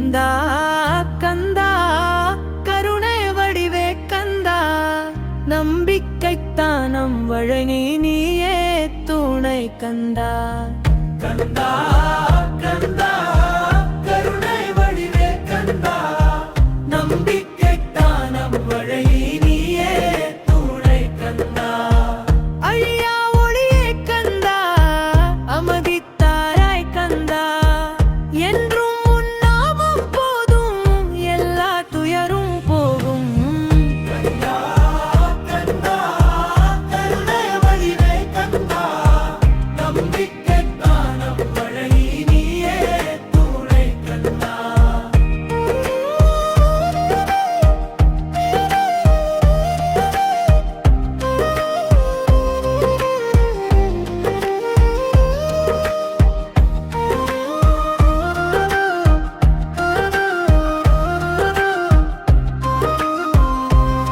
கந்தா கந்தா கருணை வடிவே கந்தா. நம்பிக்கைத்தானம் வழங்கி நீயே துணை கந்தா. கந்தா கந்தா கருணை வடிவே கந்தா. நம்பிக்கை